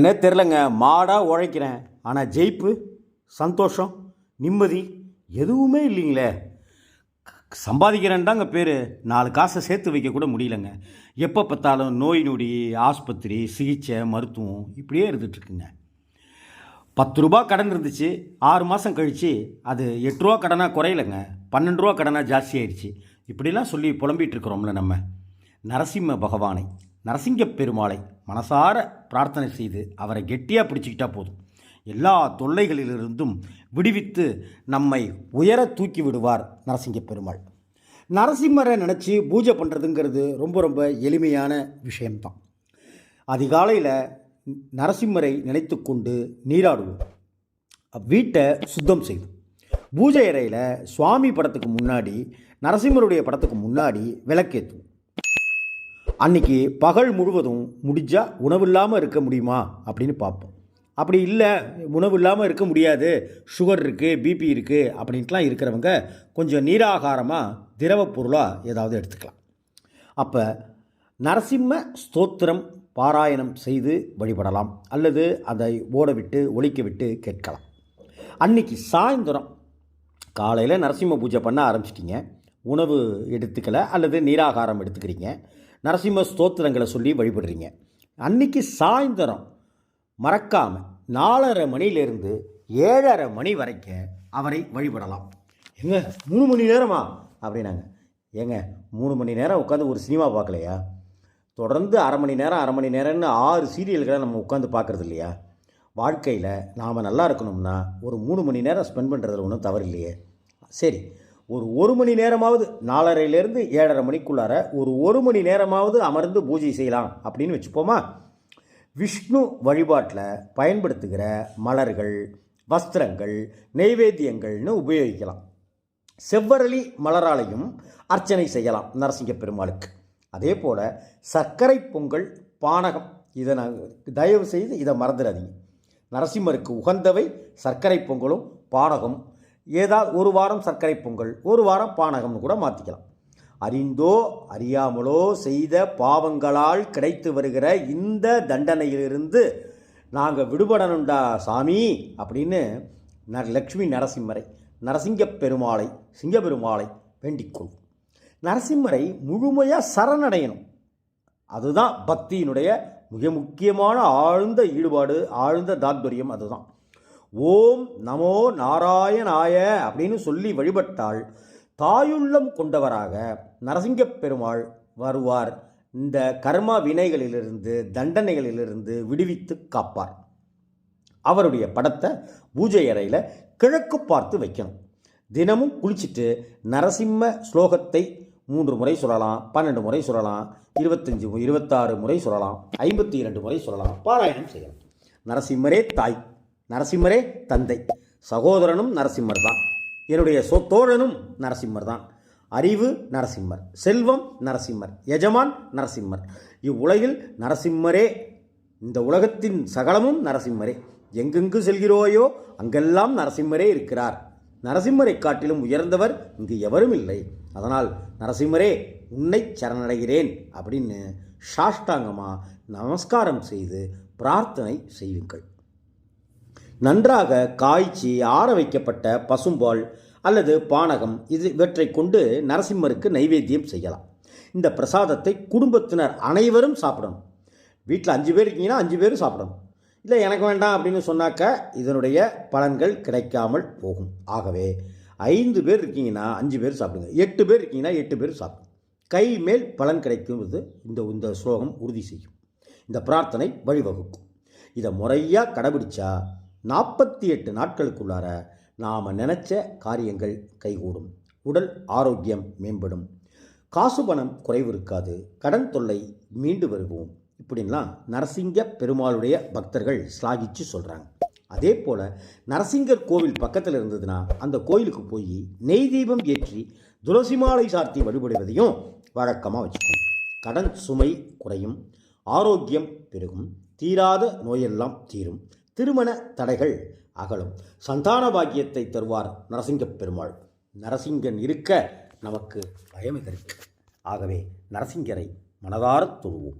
என்னன்னே தெரிலங்க மாடாக உழைக்கிறேன். ஆனால் ஜெயிப்பு சந்தோஷம் நிம்மதி எதுவுமே இல்லைங்களே. சம்பாதிக்கிறேன்டாங்க பேர். நாலு காசை சேர்த்து வைக்க கூட முடியலங்க. எப்போ பார்த்தாலும் நோய் நொடி ஆஸ்பத்திரி சிகிச்சை மருத்துவம் இப்படியே இருந்துகிட்ருக்குங்க பத்து ரூபா கடன் இருந்துச்சு. ஆறு மாதம் கழித்து அது எட்டு ரூபா கடனாக குறையலைங்க. பன்னெண்டு ரூபா கடனாக ஜாஸ்தி ஆயிடுச்சு. இப்படிலாம் சொல்லி புலம்பிகிட்டு இருக்கிறோம்ல நம்ம. நரசிம்ம பகவானை. நரசிங்க பெருமாளை மனசார பிரார்த்தனை செய்து அவரை கெட்டியாக பிடிச்சிக்கிட்டா போதும். எல்லா தொல்லைகளிலிருந்தும் விடுவித்து நம்மை உயர தூக்கி விடுவார் நரசிங்க பெருமாள் நரசிம்மரை நினச்சி பூஜை பண்ணுறதுங்கிறது ரொம்ப ரொம்ப எளிமையான விஷயம்தான். அதிகாலையில் நரசிம்மரை நினைத்து கொண்டு நீராடுவோம். வீட்டை சுத்தம் செய்வோம். பூஜை அறையில் சுவாமி படத்துக்கு முன்னாடி நரசிம்மருடைய படத்துக்கு முன்னாடி விளக்கேற்றுவோம் அன்னைக்கு பகல் முழுவதும் முடிஞ்சால் உணவு இல்லாமல் இருக்க முடியுமா அப்படின்னு பார்ப்போம். அப்படி இல்லை உணவு இல்லாமல் இருக்க முடியாது. சுகர் இருக்குது பிபி இருக்குது அப்படின்ட்டுலாம் இருக்கிறவங்க கொஞ்சம் நீராகாரமாக திரவப் பொருளாக ஏதாவது எடுத்துக்கலாம். அப்போ நரசிம்ம ஸ்தோத்திரம் பாராயணம் செய்து வழிபடலாம். அல்லது அதை ஓட விட்டு ஒழிக்க விட்டு கேட்கலாம். அன்னைக்கு சாயந்தரம் காலையில் நரசிம்ம பூஜை பண்ண ஆரம்பிச்சிட்டிங்க. உணவு எடுத்துக்கலை அல்லது நீராகாரம் எடுத்துக்கிறீங்க. நரசிம்ம ஸ்தோத்திரங்களை சொல்லி வழிபடுறீங்க. அன்னைக்கு சாயந்தரம் மறக்காமல் நாலரை மணிலேருந்து ஏழரை மணி வரைக்கும் அவரை வழிபடலாம். எங்க? மூணு மணி நேரமா? அப்படின்னாங்க. ஏங்க மூணு மணி நேரம் உட்காந்து ஒரு சினிமா பார்க்கலையா? தொடர்ந்து அரை மணி நேரம் அரை மணி நேரம்னு ஆறு சீரியல்களை நம்ம உட்காந்து பார்க்குறது இல்லையா? வாழ்க்கையில் நாம் நல்லா இருக்கணும்னா ஒரு மூணு மணி நேரம் ஸ்பெண்ட் பண்ணுறதுல ஒன்றும் தவறு இல்லையே. சரி ஒரு ஒரு மணி நேரமாவது நாலரைலேருந்து ஏழரை மணிக்குள்ளார ஒரு ஒரு மணி நேரமாவது அமர்ந்து பூஜை செய்யலாம் அப்படின்னு வச்சுப்போமா? விஷ்ணு வழிபாட்டில் பயன்படுத்துகிற மலர்கள் வஸ்திரங்கள் நெய்வேத்தியங்கள்னு உபயோகிக்கலாம். செவ்வரளி மலராலையும் அர்ச்சனை செய்யலாம் நரசிங்க பெருமாளுக்கு. அதே போல் சர்க்கரை பொங்கல் பானகம் இதை நான் தயவு செய்து இதை மறந்துடாதீங்க. நரசிம்மருக்கு உகந்தவை சர்க்கரை பொங்கலும் பானகம் ஏதாவது ஒரு வாரம் சர்க்கரை பொங்கல் ஒரு வாரம் பானகம்னு கூட மாற்றிக்கலாம் அறிந்தோ அறியாமலோ செய்த பாவங்களால் கிடைத்து வருகிற இந்த தண்டனையிலிருந்து நாங்கள் விடுபடணும்டா சாமி அப்படின்னு லக்ஷ்மி நரசிம்மரை நரசிங்க பெருமாளை சிங்கப்பெருமாளை வேண்டிக்கொள். நரசிம்மரை முழுமையாக சரணடையணும். அதுதான் பக்தியினுடைய மிக முக்கியமான ஆழ்ந்த ஈடுபாடு ஆழ்ந்த தாத்பரியம் அதுதான். ஓம் நமோ நாராயணாய அப்படின்னு சொல்லி வழிபட்டால் தாயுள்ளம் கொண்டவராக நரசிங்கப் பெருமாள் வருவார். இந்த கர்ம வினைகளிலிருந்து தண்டனைகளிலிருந்து விடுவித்து காப்பார். அவருடைய படத்தை பூஜை அறையில் கிழக்கு பார்த்து வைக்கணும். தினமும் குளிச்சுட்டு நரசிம்ம ஸ்லோகத்தை மூன்று முறை சொல்லலாம் பன்னெண்டு முறை சொல்லலாம் இருபத்தஞ்சி இருபத்தாறு முறை சொல்லலாம் ஐம்பத்தி இரண்டு முறை சொல்லலாம் பாராயணம் செய்யலாம் நரசிம்மரே தாய். நரசிம்மரே தந்தை. சகோதரனும் நரசிம்மர் தான் என்னுடைய சொ தோழனும் நரசிம்மர் தான் அறிவு நரசிம்மர் செல்வம் நரசிம்மர் எஜமான் நரசிம்மர். இவ்வுலகில் நரசிம்மரே இந்த உலகத்தின் சகலமும் நரசிம்மரே. எங்கெங்கு செல்கிறோயோ அங்கெல்லாம் நரசிம்மரே இருக்கிறார். நரசிம்மரை காட்டிலும் உயர்ந்தவர் இங்கு எவரும் இல்லை. அதனால் நரசிம்மரே உன்னை சரணடைகிறேன் அப்படின்னு சாஷ்டாங்கமாக நமஸ்காரம் செய்து பிரார்த்தனை செய்யுங்கள். நன்றாக காய்ச்சி ஆற வைக்கப்பட்ட பசும்பால் அல்லது பானகம் இது இவற்றை கொண்டு நரசிம்மருக்கு நைவேத்தியம் செய்யலாம். இந்த பிரசாதத்தை குடும்பத்தினர் அனைவரும் சாப்பிடணும். வீட்டில் அஞ்சு பேர் இருக்கீங்கன்னா அஞ்சு பேரும் சாப்பிடணும். இல்லை எனக்கு வேண்டாம் அப்படின்னு சொன்னாக்க இதனுடைய பலன்கள் கிடைக்காமல் போகும். ஆகவே ஐந்து பேர் இருக்கீங்கன்னா அஞ்சு பேர் சாப்பிடுங்க. எட்டு பேர் இருக்கீங்கன்னா எட்டு பேர் சாப்பிடுங்க. கை மேல் பலன் கிடைக்கும்போது இந்த இந்த ஸ்லோகம் உறுதி செய்யும். இந்த பிரார்த்தனை வழிவகுக்கும். இதை முறையாக கடைபிடிச்சா நாற்பத்தி எட்டு நாட்களுக்குள்ளார நாம் நினச்ச காரியங்கள் கைகூடும். உடல் ஆரோக்கியம் மேம்படும். காசு பணம் குறைவு இருக்காது. கடன் தொல்லை மீண்டு வருவோம். இப்படின்லாம் நரசிங்க பெருமாளுடைய பக்தர்கள் ஸ்லாகிச்சு சொல்கிறாங்க அதே போல் நரசிங்கர் கோவில் பக்கத்தில் இருந்ததுன்னா அந்த கோயிலுக்கு போய் நெய் தீபம் ஏற்றி துளசி மாலை சார்த்தி வழிபடுவதையும் வழக்கமாக வச்சுக்கணும். கடன் சுமை குறையும். ஆரோக்கியம் பெருகும். தீராத நோயெல்லாம் தீரும். திருமண தடைகள் அகலும். சந்தான பாக்கியத்தை தருவார் நரசிங்கப் பெருமாள். நரசிங்கன் இருக்க நமக்கு பயமை தரும் ஆகவே நரசிங்கரை மனதாரத் தொழுவோம்.